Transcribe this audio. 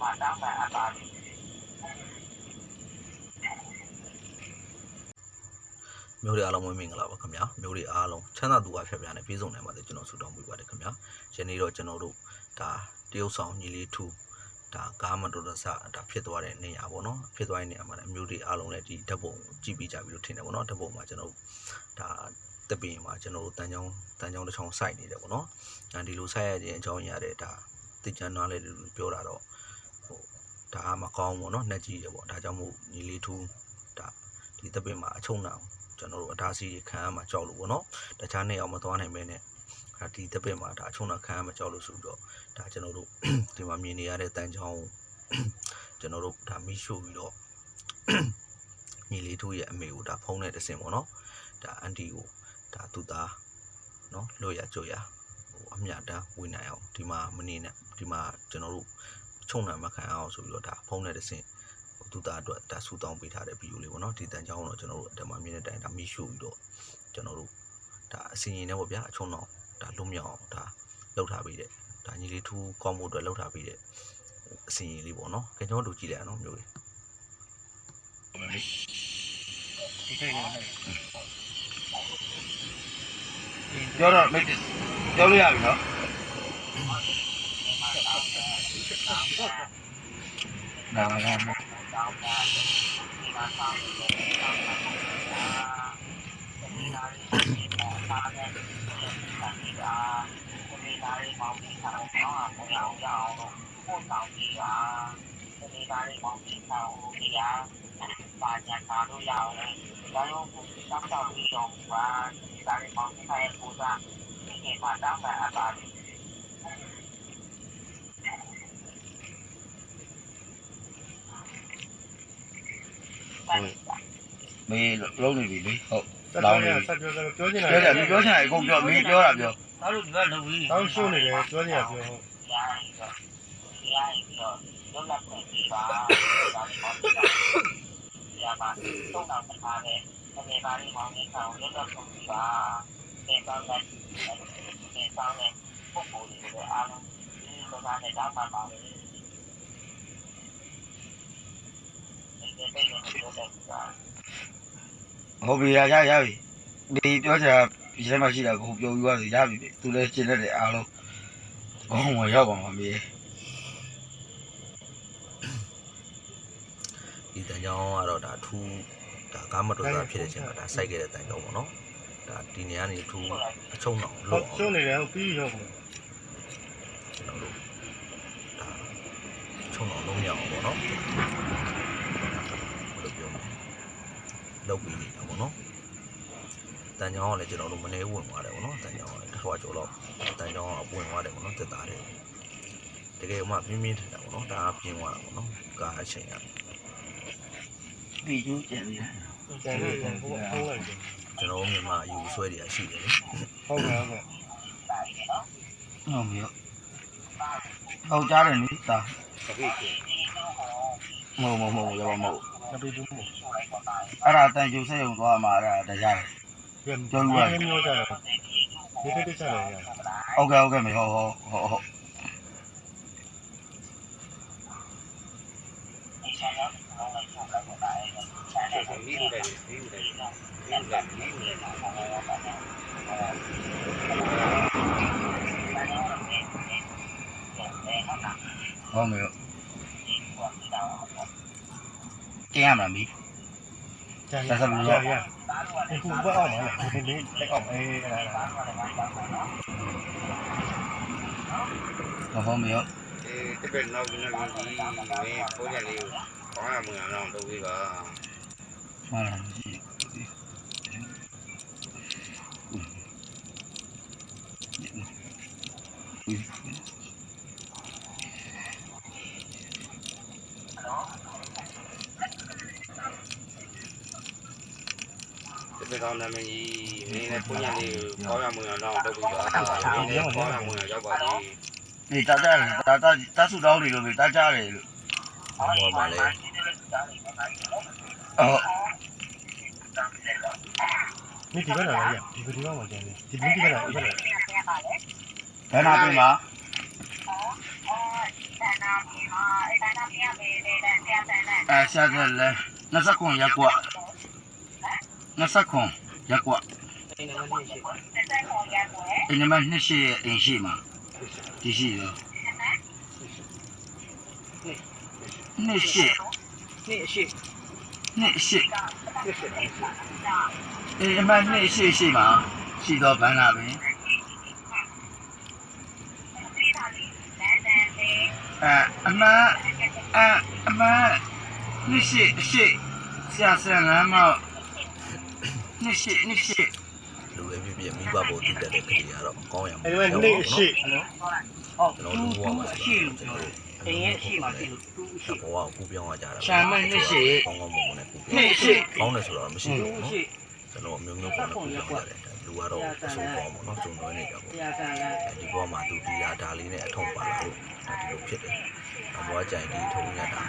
မှတောင်းပန်အပ်ပါပြီမျိုးတွေအားလုံးမင်္ဂလာပါခင်ဗျာမျိုးတွေအားလုံးချမ်းသာသူအဖျက်ပြားနဲ့ပြည်စုံနိုင်ပါတယ်ကျွန်တော်ဆုတောင်းပေးပါတယ်ခင်ဗျာယနေ့တော့ကျွန်တော်တို့ဒါတရုတ်ဆောင်ညီလေးထူ ဒါကားမတော်တဆဒါဖြစ်သွားတဲ့နေရာပေါ့နော်ဖြစ်သွားတဲ့နေရာမှာလည်းအမျိုးတွေအားလုံးလည်းဒီဓာတ်ပုံကြည့်ပြီးကြပြီလို့ထင်တယ်ပေါ့နော်ဓာတ်ပုံမှာကျွန်တော်ဒါတပင်မှာကျွန်တော်တို့တန်ချောင်းတန်ချောင်းတစ်ချောင်းစိုက်နေတယ်ပေါ့နော်အဲဒီလိုစိုက်ရခြင်းအကြောင်းရတဲ့ဒါသိချမ်းနားလေလို့ပြောတာတော့ဟိုဒါအားမကောင်းပေါ့နော်နှက်ကြည့်ရပေါ့ဒါကြောင့်မို့ညီလေးထူးဒါဒီတပင်မှာအချုံနာကျွန်တော်တို့အတားစီခံရမှာကြောက်လို့ပေါ့နော်တခြားနေအောင်မသွားနိုင်ပဲနဲ့ ဒါဒီတပင်မှာဒါအချုံနာခံရမှာကြောက်လို့ဆိုပြီးတော့ဒါကျွန်တော်တို့ဒီမှာမြင်နေရတဲ့တန်ချောင်းကျွန်တော်တို့ဒါမိရှို့ပြီးတော့ညီလေးထူရဲ့အမေကိုဒါဖုံးတဲ့တစ်စင်ပေါ့နော်ဒါအန်တီကိုဒါသူသားနော်လို့ရကြွရဟိုအမြတ်တမ်းဝင်နိုင်အောင်ဒီမှာမနေနဲ့ဒီမှာကျွန်တော်တို့ချုံနာမခံအောင်ဆိုပြီးတော့ဒါဖုံးတဲ့တစ်စင်ဟိုသူသားအတွက်ဒါဆူတောင်းပေးထားတဲ့ဗီဒီယိုလေးပေါ့နော်ဒီတန်ချောင်းတော့ကျွန်တော်တို့ဒီမှာမြင်တဲ့အတိုင်းဒါမိရှို့ပြီးတော့ကျွန်တော်တို့ဒါအစင်ရင်နဲ့ပေါ့ဗျာအချုံတော့ ဒါလုံးမြောက်အောင်ဒါလှုပ်ထားပေးတဲ့ဒါညီလေးထူကောင်းဖို့အတွက်လှုပ်ထားပေးတဲ့အစင်ရင်လေးပေါ့နော်ကျွန်တော်တို့ကြည့်လိုက်အောင်နော်မျိုးလေးပြောတော့မိတ်ပြောလို့ရပြီနော်နာမည်ကတောင်းတာဒီမှာဆောင်ပြီးတောင်းတာဒီနာရီပါတဲ့ဒီနာရီဒါဒီနာရီပေါင်းပြီးဆောင်တော့ဘုရားရအောင် လို့ပို့ဆောင်ပြီးတာဒီနာရီပေါင်းပြီးဆောင်ပြီးတာပါညာကားလို့ရအောင်လေဒါရောကိုတောင်း ရရင်တော့လွတ်လပ်ခွင့်ရှိပါဒါမျိုးဆရာမသုံးတော်ထားတဲ့အနေပါလေးမောင်းနေဆောင်လွတ်လပ်ခွင့်ရှိပါသင်ကောင်းတဲ့သင်ကောင်းတဲ့ပုံပုံတွေအားလုံးဒီလိုသားနဲ့တောင်းပါပါလေဒီကိစ္စကိုပြောတာဟုတ်ပြီရရရပြီဒီပြောချင်ဒီထဲမှာရှိတာကိုပြောပြီးသွားဆိုရပြီသူလည်းရှင်းတတ်တယ်အားလုံးဘုံဝင်ရောက်ပါမှာမြေ ဒီတန်ကြောင်းကတော့ဒါထူးဒါကားမတော်တာဖြစ်တဲ့အချိန်မှာဒါစိုက်ခဲ့တဲ့တန်ကြောင်းပေါ့နော်ဒါဒီနေရာနေထူးအချုံအောင်ဟုလို့တ်ရှုံးနေတယ်ဟုတ်ပြီးဟုတ်မယ်ကျွန်တော်တို့ဒါချုံအောင်လုံးမြောက်အောင်ပေါ့နော်ဘယ်လိုပြောမလဲလုပ်ပြီးနေတာပေါ့နော်တန်ကြောင်းကလည်းကျွန်တော်တို့မနေဝင်သွားတယ်ပေါ့နော်တန်ကြောင်းကလည်းတစ်ထွားကျော်တော့တန်ကြောင်းကဝင်သွားတယ်ပေါ့နော်တက်တာတယ်တကယ်မှပြင်းပြင်းထန်တာပေါ့နော်ဒါကပြင်းသွားတာပေါ့နော်ကားအချိန်က ဒီကျူးကျန်ပြီကျန်တယ်ဟိုဖုံးလိုက်တယ်ကျွန်တော်တို့မြန်မာအယူဆွဲတွေရရှိတယ်လေဟုတ်ကဲ့ဟုတ်ကဲ့ဟုတ်ပြီဟုတ်ကြားတယ်နိတာမဟုတ်မဟုတ်မဟုတ်ရပါမဟုတ်မတူဘူးမို့အဲ့ဒါတန်ကျူဆက်ရုံသွားမှာအဲ့ဒါတရားတယ်ပြန်ပြောရမျိုးကြတယ်ဒီတိတ်ချတယ်ရဟုတ်ကဲ့ဟုတ်ကဲ့မေဟုတ်ဟုတ်ဟုတ် ဟုတ်ဟုတ်မေဟုတ်ကျင်းရမှာမီကျန်ရရရခုဘက်အောင်မလားဒီလေးလက်အောင်အေးအဲ့ဒါဟုတ်ဟုတ်မေဟုတ်ဒီတ စ်ပည့်နောက်ပြီးနောက်ပြီးမင်းပိုးကြလေးကိုကောင်းရမွန်အောင်လုပ်ပြီးပါမှန်လားမရှိဒီပည့်ကောင်း ဒီဒီကလာရဒီဒီကမှာကျန်တယ်ဒီဒီကလာဒီကလာဘယ်မှာပြင်ပါအဲဆရာကလည်းနစကွန်ရက်ကွာနစကွန်ရက်ကွာအင်းမနှစ်ရှိရဲ့အင်းရှိမှာဒီရှိရောနှစ်ရှိနှစ်ရှိနှစ်ရှိနှစ်ရှိ အေးအမှန်နဲ့ရှိရှိမှာရှိတော့ဘန်းလာပဲအဲအမှန်အဲအမှန်နှစ်ရှိအရှိဆရာဆရာလမ်းမောက်နှစ်ရှိနှစ်ရှိလူလည်းပြပြမိဘပေါ်တည်တဲ့ခရီးရတော့ကောင်းရမှာအဲ့ဒီမှာနှစ်ရှိနော်ဟုတ်ကျွန်တော်တို့ဘောမှာရှိလို့ကျွန်တော်တင်ရဲ့ရှိမှာရှိလို့သူရှိဘောကကိုပြောင်းသွားကြတာရှာမနှစ်ရှိကောင်းကောင်းမုံမုံနဲ့ကိုပြောင်းနှစ်ရှိကောင်းတယ်ဆိုတော့မရှိဘူးနော် ကျွန်တော်အမျိုးမျိုးပေါ်နဲ့ကူပြောင်းရတယ်လူကတော့အဆိုးကောင်းပေါ့နော်ဂျုံတွဲနေကြပေါ့တရားခံလားဒီဘဝမှာသူဒီဟာဒါလေးနဲ့အထုံပါလာလို့ဒါဒီလိုဖြစ်တယ်အဘွားကြိုင်ဒီထုံးရတာ